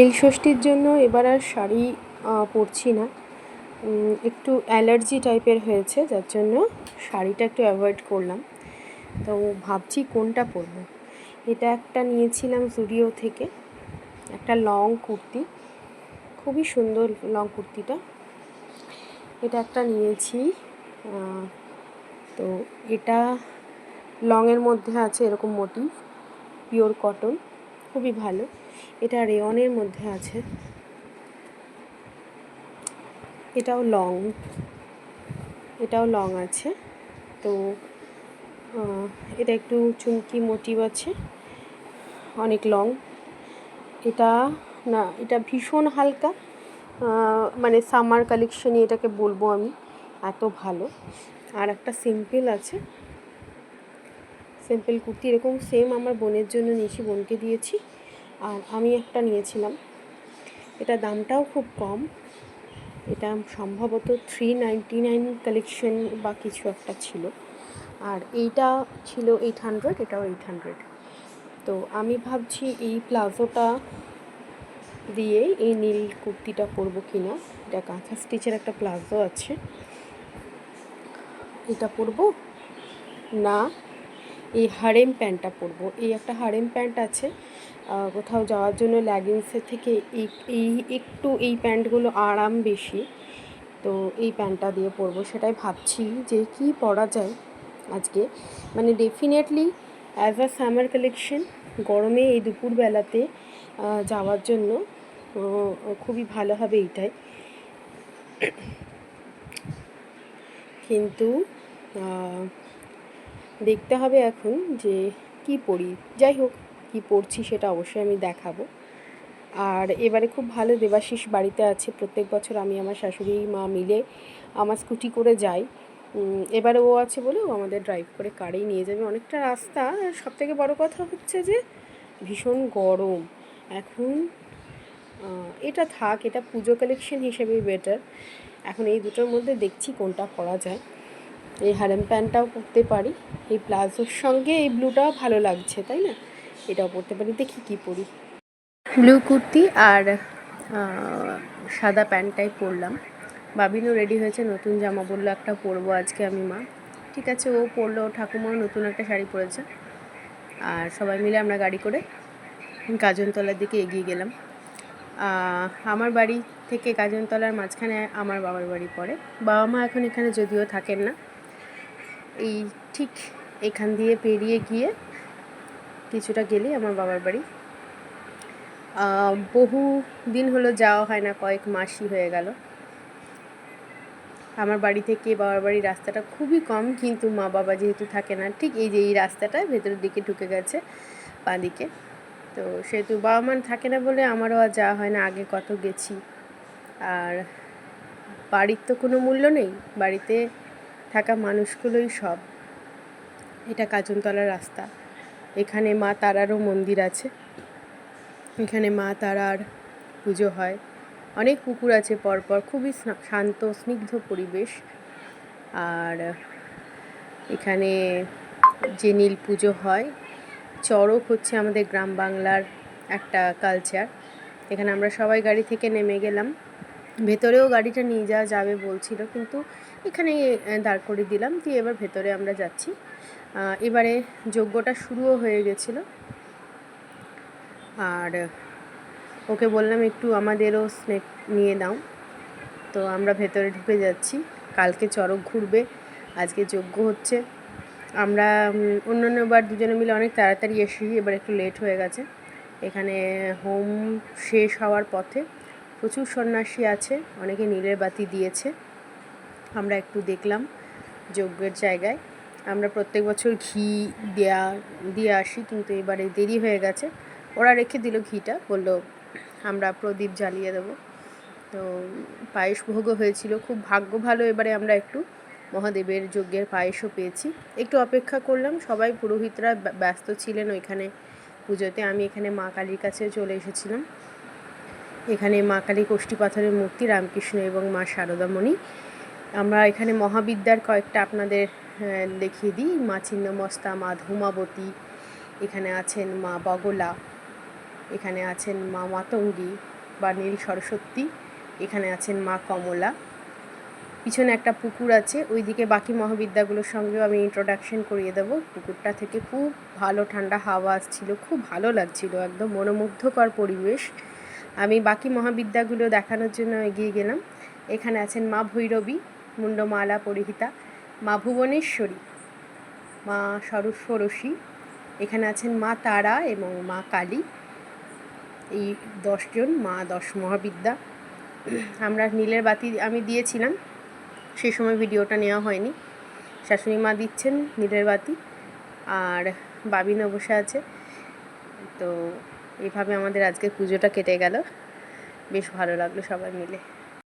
নীল ষষ্ঠীর জন্য এবার আর শাড়ি পরছি না। একটু অ্যালার্জি টাইপের হয়েছে, যার জন্য শাড়িটা একটু অ্যাভয়েড করলাম। তো ভাবছি কোনটা পরবো? এটা একটা নিয়েছিলাম জুডিও থেকে, একটা লং কুর্তি। খুবই সুন্দর লং কুর্তিটা। এটা একটা নিয়েছি তো এটা লংয়ের মধ্যে আছে এরকম মোটিভ পিওর কটন। খুবই ভালো। এটা রেয়নের মধ্যে আছে। এটাও লং। এটাও লং আছে। তো এটা একটু চুমকি মোটিভ আছে। অনেক লং। এটা না, এটা ভীষণ হালকা। মানে সামার কালেকশনই এটাকে বলব আমি। এত ভালো। আর একটা সিম্পল আছে। সিম্পল কুর্তি, এরকম সেম আমার বোনের জন্য নিয়েছি, বোনকে দিয়েছি। আর আমি একটা নিয়েছিলাম। এটা দামটাও খুব কম। এটা সম্ভবত থ্রি নাইনটি নাইন কালেকশন বা কিছু একটা ছিল। আর এইটা ছিল এইট হান্ড্রেড এটাও এইট হান্ড্রেড তো আমি ভাবছি এই প্লাজোটা দিয়ে এই নীল কুর্তিটা পরবো কিনা। এটা কাঁথা স্টিচের একটা প্লাজো আছে। এটা পরবো? না। এই হারেম প্যান্টটা পরবো। এই একটা হারেম প্যান্ট আছে কোথাও যাওয়ার জন্য ল্যাগিংসের থেকে এই এই একটু এই প্যান্টগুলো আরাম বেশি, তো এই প্যান্টটা দিয়ে পরবো। সেটাই ভাবছি যে কি পরা যায় আজকে। মানে definitely as a summer collection গরমে এই দুপুরবেলাতে যাওয়ার জন্য খুবই ভালো হবে এইটাই। কিন্তু দেখতে হবে এখন যে কি পড়ি। যাই হোক, কি পড়ছি সেটা অবশ্যই আমি দেখাবো। আর এবারে খুব ভালো দেবাশিস বাড়িতে আছে। প্রত্যেক বছর আমি আমার শাশুড়ি, মা মিলে আমার স্কুটি করে যাই। এবারে ও আছে বলে ও আমাদের ড্রাইভ করে কারেই নিয়ে যাবে। অনেকটা রাস্তা। আর সব থেকে বড়ো কথা হচ্ছে যে, ভীষণ গরম। এখন এটা থাক, এটা পুজো কালেকশন হিসেবেই বেটার এখন এই দুটোর মধ্যে দেখছি কোনটা করা যায়। এই হারেম প্যান্টটাও পরতে পারি। এই প্লাজোর সঙ্গে এই ব্লুটাও ভালো লাগছে, তাই না? এটাও পরতে পারি। দেখি কি পরি। ব্লু কুর্তি আর সাদা প্যান্টটাই পরলাম। বাবিনও রেডি হয়েছে, নতুন জামা বলল একটা পরবো আজকে আমি মা। ঠিক আছে, ও পরলো, ঠাকুমাও নতুন একটা শাড়ি পরেছে। আর সবাই মিলে আমরা গাড়ি করে গাজনতলার দিকে এগিয়ে গেলাম। আমার বাড়ি থেকে গাজনতলার মাঝখানে আমার বাবার বাড়ি পড়ে। বাবা মা এখন এখানে যদিও থাকেন না। এই ঠিক এখান দিয়ে পেরিয়ে গিয়ে কিছুটা গেলেই আমার বাবার বাড়ি। বহু দিন হলো যাওয়া হয় না, কয়েক মাসই হয়ে গেল। আমার বাড়ি থেকে বাবার বাড়ির রাস্তাটা খুবই কম, কিন্তু মা বাবা যেহেতু থাকে না, ঠিক এই যে এই রাস্তাটা ভেতরের দিকে ঢুকে গেছে বাঁ দিকে তো সেহেতু বাবা মা থাকে না বলে আমারও আর যাওয়া হয় না, আগে কত গেছি। আর বাড়ির তো কোনো মূল্য নেই, বাড়িতে থাকা মানুষগুলোই সব। এটা কাজনতলা রাস্তা। এখানে মা তারারও মন্দির আছে। এখানে মা তারার পুজো হয়। অনেক পুকুর আছে পরপর। খুবই শান্ত, স্নিগ্ধ পরিবেশ। আর এখানে যে নীল পুজো হয়, চড়ক হচ্ছে আমাদের গ্রাম বাংলার একটা কালচার এখানে আমরা সবাই গাড়ি থেকে নেমে গেলাম। ভেতরেও গাড়িটা নিয়ে যাওয়া যাবে বলছিল, কিন্তু এখানে দাঁড় করে দিলাম, দিয়ে এবার ভেতরে আমরা যাচ্ছি। এবারে যজ্ঞটা শুরুও হয়ে গেছিল। আর ওকে বললাম, একটু আমাদেরও স্নেক নিয়ে নাও। তো আমরা ভেতরে ঢুকে যাচ্ছি। কালকে চড়ক ঘুরবে, আজকে যজ্ঞ হচ্ছে। আমরা অন্যান্য বার দুজনে মিলে অনেক তাড়াতাড়ি এসেছি, এবার একটু লেট হয়ে গেছে। এখানে হোম শেষ হওয়ার পথে প্রচুর সন্ন্যাসী আছে, অনেকে নীলের বাতি দিয়েছে। আমরা একটু দেখলাম যজ্ঞের জায়গায়। আমরা প্রত্যেক বছর ঘি দেয়া, দিয়ে আসি, কিন্তু এবারে দেরি হয়ে গেছে। ওরা রেখে দিল ঘিটা, বলল, আমরা প্রদীপ জ্বালিয়ে দেবো। তো পায়েস ভোগও হয়েছিল। খুব ভাগ্য ভালো এবারে আমরা একটু মহাদেবের যজ্ঞের পায়েসও পেয়েছি। একটু অপেক্ষা করলাম, সবাই পুরোহিতরা ব্যস্ত ছিলেন ওইখানে পুজোতে। আমি এখানে মা কালীর কাছে চলে এসেছিলাম। এখানে মা কালী কোষ্ঠী পাথরের মূর্তি রামকৃষ্ণ এবং মা শারদামণি আমরা এখানে মহাবিদ্যার কয়েকটা আপনাদের দেখিয়ে দিই। মা ছিন্নমস্তা, মা ধূমাবতী, এখানে আছেন মা বগলা, এখানে আছেন মা মাতঙ্গী বা নীল সরস্বতী, এখানে আছেন মা কমলা। পিছনে একটা পুকুর আছে, ওইদিকে বাকি মহাবিদ্যাগুলোর সঙ্গেও আমি ইন্ট্রোডাকশন করিয়ে দেবো। পুকুরটা থেকে খুব ভালো ঠান্ডা হাওয়া আসছিল, খুব ভালো লাগছিল, একদম মনোমুগ্ধকর পরিবেশ। আমি বাকি মহাবিদ্যাগুলো দেখানোর জন্য এগিয়ে গেলাম। এখানে আছেন মা ভৈরবী, মুন্ডমালা, পরিহিতা, মা ভুবনেশ্বরী, মা সরস্বরসী, এখানে আছেন মা তারা এবং মা কালী। এই দশজন মা দশ মহাবিদ্যা। আমরা নীলের বাতি আমি দিয়েছিলাম সেই সময় ভিডিওটা নেওয়া হয়নি। শাশুড়ি মা দিচ্ছেন নীলের বাতি, আর বাবিনও বসে আছে। তো এইভাবে আমাদের আজকে পুজোটা কেটে গেল। বেশ ভালো লাগল সবাই মিলে।